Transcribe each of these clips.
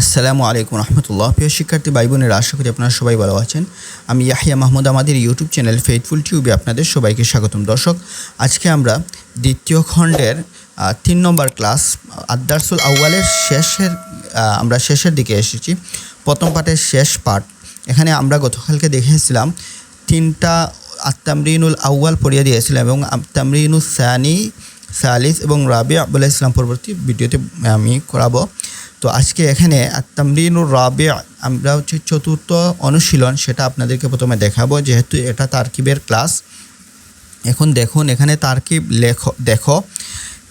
আসসালামু আলাইকুম রহমতুল্লাহ। প্রিয় শিক্ষার্থী, ভাই বোনেরা, আশা করি আপনারা সবাই ভালো আছেন। আমি ইয়াহিয়া মাহমুদ, আমাদের ইউটিউব চ্যানেল ফেথফুল টিউবে আপনাদের সবাইকে স্বাগতম। দর্শক, আজকে আমরা দ্বিতীয় খণ্ডের তিন নম্বর ক্লাস আদারসুল আউয়ালের শেষের আমরা শেষের দিকে এসেছি। প্রথম পাঠের শেষ পাঠ। এখানে আমরা গতকালকে দেখেছিলাম, তিনটা আত্তামরিনুল আউয়াল পড়িয়ে দিয়েছিলাম এবং আত্তামরিনুল সানি, সালিস এবং রাবিয়া বলে ইসলাম পরবর্তী ভিডিওতে আমি করাবো। তো আজকে এখানে তামরিনুর রাবে আমরা হচ্ছে চতুর্থ অনুশীলন সেটা আপনাদেরকে প্রথমে দেখাবো, যেহেতু এটা তারকিবের ক্লাস। এখন দেখুন, এখানে তারকিব লেখো, দেখো।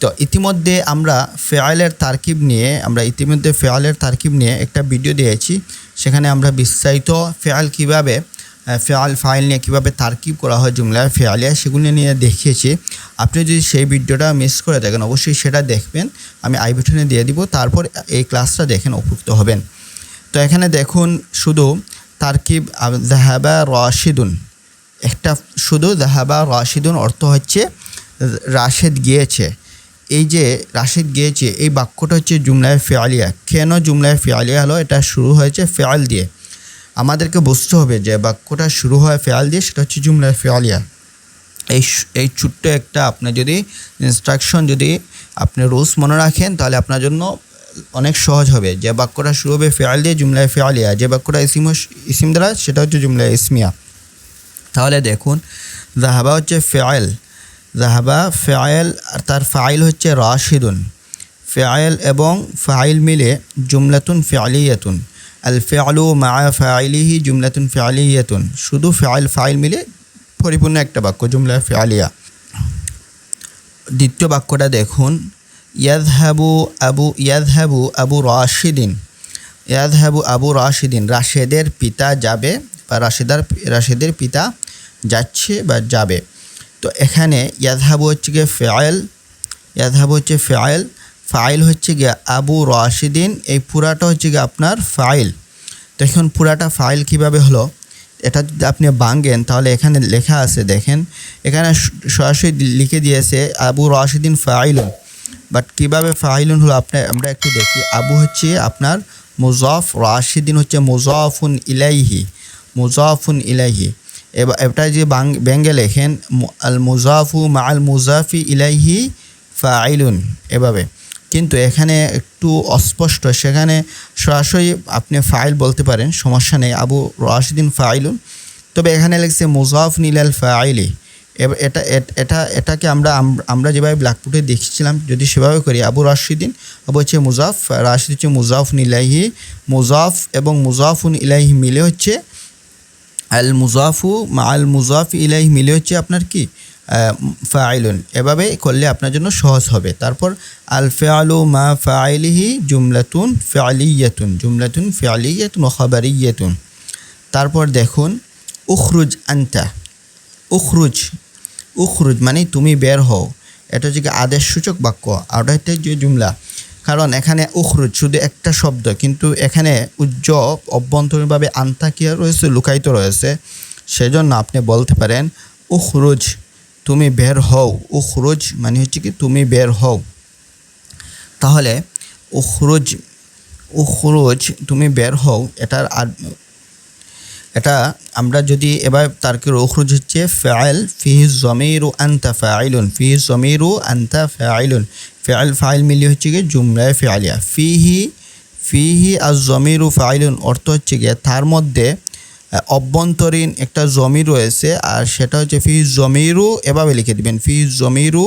তো ইতিমধ্যে আমরা ফেয়ালের তারকিব নিয়ে, আমরা ইতিমধ্যে ফেয়ালের তারকিব নিয়ে একটা ভিডিও দিয়েছি। সেখানে আমরা বিস্তারিত ফেয়াল কীভাবে ফেয়াল ফাইল নিয়ে কীভাবে তারকিব করা হয়, জুমলায় ফেয়ালিয়া সেগুলি নিয়ে দেখিয়েছি। আপনি যদি সেই ভিডিওটা মিস করে থাকেন, অবশ্যই সেটা দেখবেন। আমি আই বাটনে দিয়ে দিব, তারপর এই ক্লাসটা দেখেন উপযুক্ত হবেন। তো এখানে দেখুন, শুধু তারকিব জাহাবা রাশিদুন। একটা শুধু জাহাবা রাশিদুন অর্থ হচ্ছে, রাশেদ গিয়েছে। এই যে রাশেদ গিয়েছে, এই বাক্যটা হচ্ছে জুমলায় ফেয়ালিয়া। কেন জুমলায় ফেয়ালিয়া হলো? এটা শুরু হয়েছে ফেয়াল দিয়ে। আমাদেরকে বুঝতে হবে যে বাক্যটা শুরু হয় ফেয়াল দিয়ে, সেটা হচ্ছে জুমলায় ফেয়ালিয়া। এই এই ছোট্ট একটা আপনি যদি ইনস্ট্রাকশন যদি আপনি রুলস মনে রাখেন, তাহলে আপনার জন্য অনেক সহজ হবে। যে বাক্যটা শুরু হবে ফেয়াল দিয়ে, জুমলায় ফেয়ালিয়া। যে বাক্যটা ইসিম ইসিম দ্বারা, সেটা হচ্ছে জুমলায় ইসমিয়া। তাহলে দেখুন, জাহাবা হচ্ছে ফেয়াল। জাহাবা ফেয়াল, আর তার ফাইল হচ্ছে রাশিদুন। ফেয়াল এবং ফাইল মিলে জুমলাতুন ফেয়ালিয়াতুন। আল ফেয়ালু মা ফাইলিহি জুমলাতুন ফেয়ালিয়াতুন শুধু ফেয়াল ফাইল মিলে পরিপূর্ণ একটা বাক্য, জুমলা ফেয়ালিয়া দ্বিতীয় বাক্যটা দেখুন ইয়াদ ইয়াদহাবু আবু ইয়াদহাবু আবু রাশিদিন। ইয়াদহাবু আবু রাশিদিন, রাশেদের পিতা যাবে বা রাশেদার, রাশেদের পিতা যাচ্ছে বা যাবে। তো এখানে ইয়াদহাবু হচ্ছে গিয়ে ফেয়াল ইয়াদহাবু হচ্ছে ফেয়াল ফাইল হচ্ছে গিয়ে আবু রাশিদিন, এই পুরাটা হচ্ছে গিয়ে আপনার ফাইল। তো এখন পুরাটা ফাইল কীভাবে হলো? এটা যদি আপনি ভাঙেন তাহলে এখানে লেখা আছে, দেখেন। এখানে সরাসরি লিখে দিয়েছে, আবু রাশিদিন ফাইলুন। বাট কীভাবে ফাইলুন হলো, আপনি, আমরা একটু দেখি। আবু হচ্ছে আপনার মুজাফ, রাশিদিন হচ্ছে মুজাফুন ইলাইহি মুজাফুন ইলাইহি। এবার এটা যে ব্যঙ্গে লেখেন আল মুজাফু মা আল মুজাফি ইলাইহি ফাইলুন, এভাবে। কিন্তু এখানে একটু অস্পষ্ট, সেখানে সরাসরি আপনি ফাইল বলতে পারেন, সমস্যা নেই। আবু রাশিদিন ফাইলুন। তবে এখানে লেগেছে মুজাফ নীলাল ফাইলি। এটা এটা এটাকে আমরা আমরা যেভাবে ব্ল্যাকবোর্ডে দেখেছিলাম, যদি সেভাবে করি, আবু রাশিদিন, আবু হচ্ছে মুজাফ, রাশিদ হচ্ছে মুজাফ ইলাইহি মুজাফ এবং মুজাফুন ইলাহি মিলে হচ্ছে আল মুজাফু মা আল মুজাফ ইলাহি মিলে হচ্ছে আপনার কি? ফাইলুন। এভাবে করলে আপনার জন্য সহজ হবে। তারপর আল ফেআলু মা ফাইলিহি জুমলাতুন ফেআলিয়াতুন। জুমলাতুন ফেআলিয়াতুন ও খাবারিয়াতুন। তারপর দেখুন, উখরুজ আন্তা। উখরুজ উখরুজ মানে তুমি বের হও। এটা হচ্ছে কি আদেশসূচক বাক্য। আর ওটা হচ্ছে যে জুমলা। কারণ এখানে উখরুজ শুধু একটা শব্দ, কিন্তু এখানে উজ্জ অভ্যন্তরীণভাবে আন্তাকিয়া রয়েছে, লুকায়িত রয়েছে। সেজন্য আপনি বলতে পারেন, উখরুজ। তুমি বের হও, উখরুজ মানে হচ্ছে কি তুমি বের হও। তাহলে উখরুজ উখরুজ তুমি বের হও, এটার আর এটা আমরা যদি এবার তারকের উখরুজ হচ্ছে ফিহি জমিরু আন্তা ফাইলুন ফিহি জমিরু আন্তা ফাইলুন ফাইল ফাইল মিলি হচ্ছে গিয়ে জুমলায় ফাইলিয়া ফিহি ফিহি আর জমিরু ফাইলুন অর্থ হচ্ছে গিয়ে তার মধ্যে অভ্যন্তরীণ একটা জমি রয়েছে, আর সেটা হচ্ছে ফি জমিরু, এভাবে লিখে দিবেন, ফি জমিরু,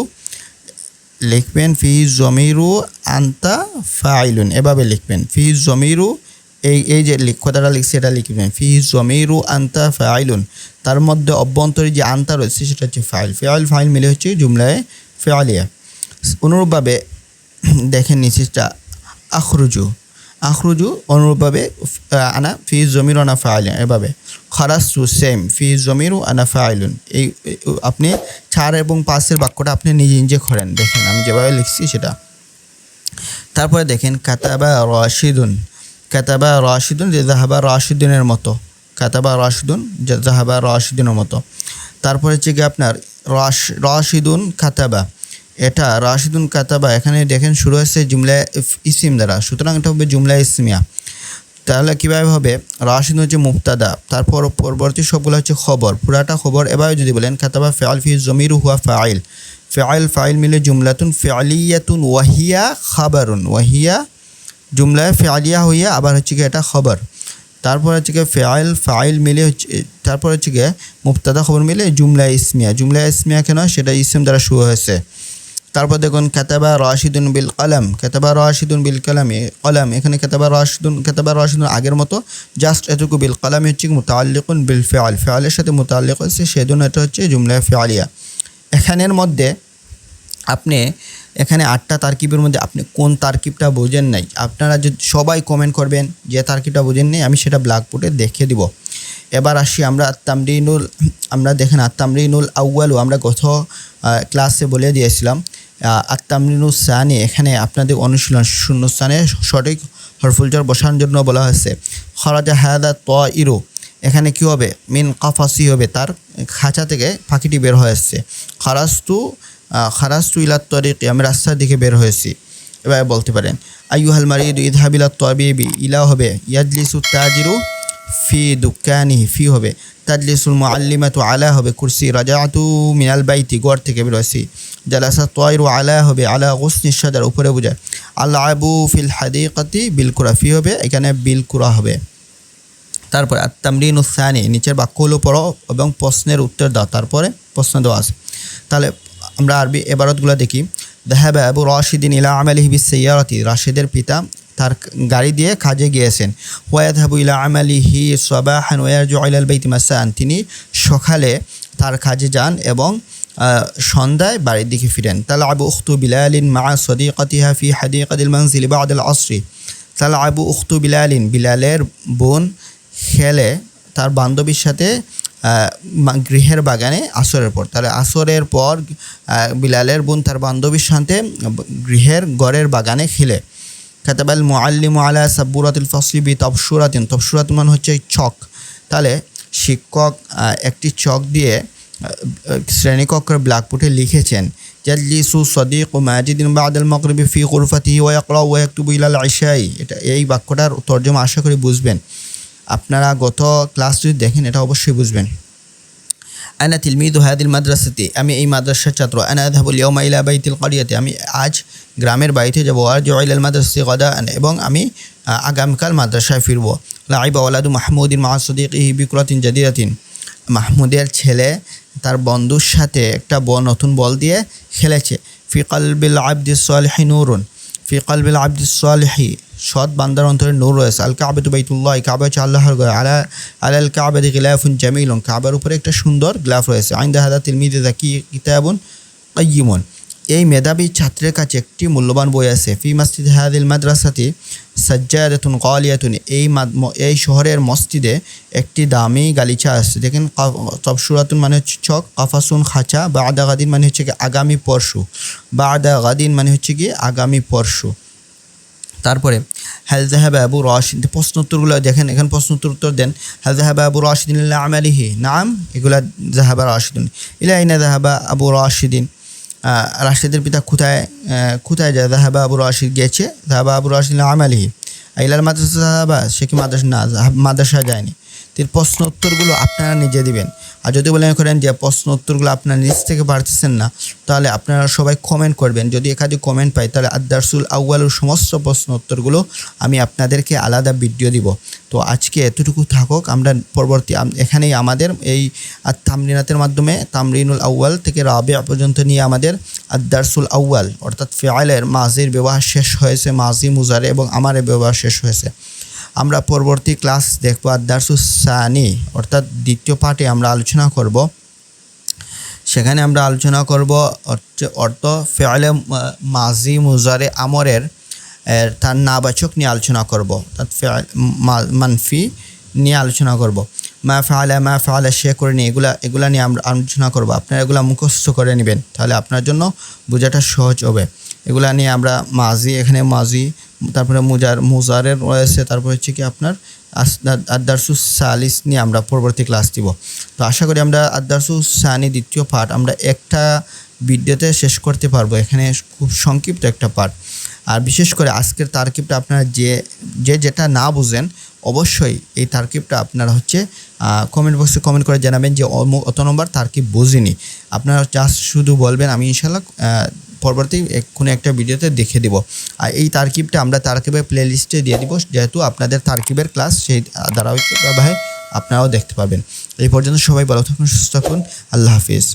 লিখবেন, ফি জমিরু আন্তা ফাইলুন, এভাবে লিখবেন, ফি জমিরু, এই এই যে কথাটা লিখছে, এটা লিখবেন ফি জমিরু আন্তা ফাইলুন, তার মধ্যে অভ্যন্তরীণ যে আন্তা রয়েছে, সেটা হচ্ছে ফাইল ফাইল ফাইল মিলে হচ্ছে জুমলায় ফেয়ালিয়া। অনুরূপভাবে দেখেন নিচেটা আখরুজু আখরুজু অনুরূপভাবে আনা ফি জমির আনা ফাইলুন, এভাবে। খারাসু সেম ফি জমিরু আনা ফাইলুন। এই আপনি চার এবং পাঁচের বাক্যটা আপনি নিজে নিজে করেন। দেখেন, আমি যেভাবে লিখছি সেটা। তারপরে দেখেন, কাতাবা রাশিদুন। কাতাবা রাশিদুন, যে জাহাবা রাশিদুনের মতো। কাতাবা রাশিদুন জাহাবা রাশিদুনের মতো। তারপরে হচ্ছে কি আপনার, রাশ, রাশিদুন কাতাবা। এটা রাশিদুন কাতাবা এখানে দেখেন শুরু হয়েছে জুমলা ইসিম দ্বারা। সুতরাং এটা হবে জুমলা ইসমিয়া। তাহলে কীভাবে হবে? রাশিদ হচ্ছে মুক্তাদা তারপর পরবর্তী সবগুলো হচ্ছে খবর। পুরাটা খবর এভাবে যদি বলেন খাতাবা ফেয়াল ফি জমির হুয়া ফাইল। ফেয়াল ফাইল মিলে জুমলাতুন ফেয়ালিয়াতুন ওয়াহিয়া খাবারুন। ওয়াহিয়া জুমলায় ফেয়ালিয়া হইয়া আবার হচ্ছে কি এটা খবর। তারপর হচ্ছে গিয়ে ফেয়াইল ফাইল মিলে হচ্ছে, তারপর হচ্ছে গিয়ে মুক্তাদা খবর মিলে জুমলা ইসমিয়া। জুমলা ইসমিয়া কেন? সেটা ইসম দ্বারা শুরু হয়েছে। তারপর দেখুন, কেতাবা রাশিদুন বিল কলাম, কেতাবা রাশিদুন বিল কালামে, কলাম, এখানে কেতাবা রাশিদুন কেতাবা রাশিদুন আগের মতো, জাস্ট এটুকু বিল কালামে হচ্ছে মুতাল্লিকুন বিল ফেয়াল ফেয়ালের সাথে মুতাল্লিক হচ্ছে, সেজন্য এটা হচ্ছে জুমলা ফেয়ালিয়া এখানের মধ্যে আপনি, এখানে আটটা তারকিবের মধ্যে আপনি কোন তারকিবটা বোঝেন নাই, আপনারা যদি, সবাই কমেন্ট করবেন যে তারকিবটা বোঝেন নেই, আমি সেটা ব্ল্যাকবোর্ডে দেখিয়ে দিব। এবার আসি আমরা আত্মামরিনুল আমরা দেখেন আত্মামরিনুল আউয়ালু, আমরা গত ক্লাসে বলে দিয়েছিলাম আত্মামরিনুল সানি, এখানে আপনাদের অনুশীলন শূন্যস্থানে সঠিক হরফুলজর বসানোর জন্য বলা হয়েছে। খরাজা হায়াদা ত ইরু এখানে কি হবে? মিন কাফাসি হবে, তার খাঁচা থেকে পাখিটি বের হয়েছে খারাস্তু খারাস্তু ইলাত তরিক আমি রাস্তার দিকে বের হয়েছি। এবার বলতে পারেন। আইয়ুহাল মারিদ ইদহাবিলা তবিবি ইলা হবে, ইয়াজলিসু তাজিরু ফি দুকানি ফি হবে। তাজলিসুল মুআল্লিমাতু আলা হবে, কুরসি রাজাতু মিনাল বাইতি, গড় থেকে বের হয়েছি। জালাসা তয়রু আলা হবে, আলা গোসনি সাজার উপরে বোঝায়। আল্লাহ আবু ফিল হাদিকাতি বিলকুরা ফি হবে, এখানে বিলকুরা হবে। তারপরে আত্মামরিন উসানি নিচের বাক্যগুলো পড়ো এবং প্রশ্নের উত্তর দাও, তারপরে প্রশ্ন দেওয়া আছে। তাহলে আমরা আরবি এবারতগুলো দেখি। দেহাবা আবু রশিদিন ইলা আমালিহি বিস সৈয়ারতি রাশিদের পিতা তার গাড়ি দিয়ে কাজে গিয়েছেন। ওয়াদ হাবু ইলা আমালিহি সবাহান ওয়ারজু ইলাল বাইতি মাসান তিনি সকালে তার কাজে যান এবং সন্ধ্যায় বাড়ির দিকে ফিরেন। তাহলে আবু উখতু বিলালিন মা সদিকতিহা ফি হাদিকাদিল মানজিল বাদল আসরি। তাহলে আবু উখতু বিলালিন, বিলালের বোন খেলে তার বান্ধবীর সাথে গৃহের বাগানে আসরের পর তাহলে আসরের পর বিলালের বোন তার বান্ধবীর সাথে গৃহের গড়ের বাগানে খেলে। কাতাবাল মোয়াল্লিম আলা সাব্বুরাতুল ফসলিবি তবসুরাতিন। তবসুরাত মানে হচ্ছে ছক। তাহলে শিক্ষক একটি চক দিয়ে শ্রেণীকক্ষের ব্ল্যাকবোর্ডে লিখেছেন জাল্লিসু সদিক মাজিদিন বাদল মকরবি ফি কুরফাতি ওয়াকরা ওয়াকতুবু ইলাল আইশাই এটা, এই বাক্যটার তর্জমা আশা করি বুঝবেন। আপনারা গত ক্লাস যদি দেখেন, এটা অবশ্যই বুঝবেন। আনা তিলমিদু হায়াদিল মাদ্রাসাতে আমি এই মাদ্রাসার ছাত্র আনা আধাবুল ইয়মা ইলা বাইতিল কারিয়াতে আমি আজ গ্রামের বাড়িতে যাব। আর জয়লাল মাদ্রাসি গদা এবং আমি আগামীকাল মাদ্রাসায় ফিরব। লাইবা ওয়ালাদু মাহমুদিন মাহসুদ্দিক ই বিক্রতিন জাদিরাতিন। মাহমুদের ছেলে তার বন্ধুর সাথে একটা ব, নতুন বল দিয়ে খেলেছে। ফিকাল বিল আবদিস সালহি নুরুন। ফিকাল বিল আবদিস সালহি সৎ বান্দার অন্তরে নূর রয়েছে। আল কাবে তু বাইতুল্লাহ কাবে হচ্ছে আল্লাহর ঘর আলা, আলাল কাবে দি গিলাফুন জামিলুন। কাবার উপরে একটা সুন্দর গ্লাফ রয়েছে। আইন্দা হাদা তিলমিদে কি কিতাবুন কাইয়িমুন এই মেধাবী ছাত্রের কাছে একটি মূল্যবান বই আছে। ফি মাসজিদ হাদিল মাদ্রাসাতি সাজ্জাদাতুন কালিয়াতুন। এই এই শহরের মসজিদে একটি দামি গালিচা আছে। দেখেন তবসুরাতুন মানে হচ্ছে চক, কাফাসুন খাঁচা বা আদা গাদিন মানে হচ্ছে কি আগামী পরশু। বা আদা গাদিন মানে হচ্ছে কি আগামী পরশু। তারপরে হাল জাহাবা আবু রশিদ প্রশ্ন উত্তরগুলো দেখেন এখানে প্রশ্ন উত্তর দেন হাল জাহাবা আবু রশিদিন আমালিহি নাম এগুলা জাহাবা রশিদিন ইলাইনা জাহাবা আবু রশিদিন রাশিদের পিতা কোথায় কোথায় যায় জাহাবা আবু রশিদ গেছে জাহাবা আবু রাশিদিন আমালিহি ইলাল মাদ্রাসা জাহাবা সে কি মাদ্রাসা না মাদ্রাসা যায়নি প্রশ্ন উত্তরগুলো আপনারা নিজে দিবেন। আর যদি বলেন করেন যে প্রশ্ন উত্তরগুলো আপনারা নিজ থেকে পারতেছেন না, তাহলে আপনারা সবাই কমেন্ট করবেন। যদি একাধিক কমেন্ট পাই, তাহলে আদারসুল আউয়ালুর সমস্ত প্রশ্ন উত্তরগুলো আমি আপনাদেরকে আলাদা ভিডিও দিব। তো আজকে এতটুকু থাকুক, আমরা পরবর্তী এখানেই আমাদের এই তামরিনাতের মাধ্যমে তামরিনুল আউয়াল থেকে রাবে পর্যন্ত নিয়ে আমাদের আদারসুল আউয়াল, অর্থাৎ ফেয়ালের মাজির ব্যবহার শেষ হয়েছে, মাজি মুজারে এবং আমারের ব্যবহার শেষ হয়েছে। আমরা পরবর্তী ক্লাস দেখব আদারসুসানি অর্থাৎ দ্বিতীয় পার্টে আমরা আলোচনা করব। সেখানে আমরা আলোচনা করব অর্থ ফেয়ালে মাজি মুজারে আমরের তার নাবাচক নিয়ে আলোচনা করব। অর্থাৎ মানফি নিয়ে আলোচনা করব। মা ফালে মা ফালে সে করে নিয়ে, এগুলা এগুলা নিয়ে আমরা আলোচনা করব। আপনারা এগুলা মুখস্থ করে নেবেন, তাহলে আপনার জন্য বোঝাটা সহজ হবে। এগুলা নিয়ে আমরা মাজি, এখানে মাজি তারপরে মুজার, মুজারের রয়েছে, তারপর হচ্ছে কি আপনার আদারসু সালিস নিয়ে আমরা পরবর্তী ক্লাস দিব। তো আশা করি আমরা আদারসু সানি দ্বিতীয় পার্ট আমরা একটা ভিডিওতে শেষ করতে পারব। এখানে খুব সংক্ষিপ্ত একটা পার্ট আর বিশেষ করে আজকের তারকিবটা আপনারা যে যে যেটা না বুঝেন, অবশ্যই এই তারকিবটা আপনারা হচ্ছে কমেন্ট বক্সে কমেন্ট করে জানাবেন যে অত নম্বর তারকিব বুঝিনি। আপনারা জাস্ট শুধু বলবেন, আমি ইনশাল্লাহ পরবর্তী কোনো একটা ভিডিওতে দেখে দেব। আর এই তারকিবটা আমরা তারকিবের প্লে লিস্টে দিয়ে দিব, যেহেতু আপনাদের তারকিবের ক্লাস সেই ধারাবাহিকভাবে আপনারাও দেখতে পাবেন। এই পর্যন্ত সবাই ভালো থাকুন, সুস্থ থাকুন। আল্লাহ হাফিজ।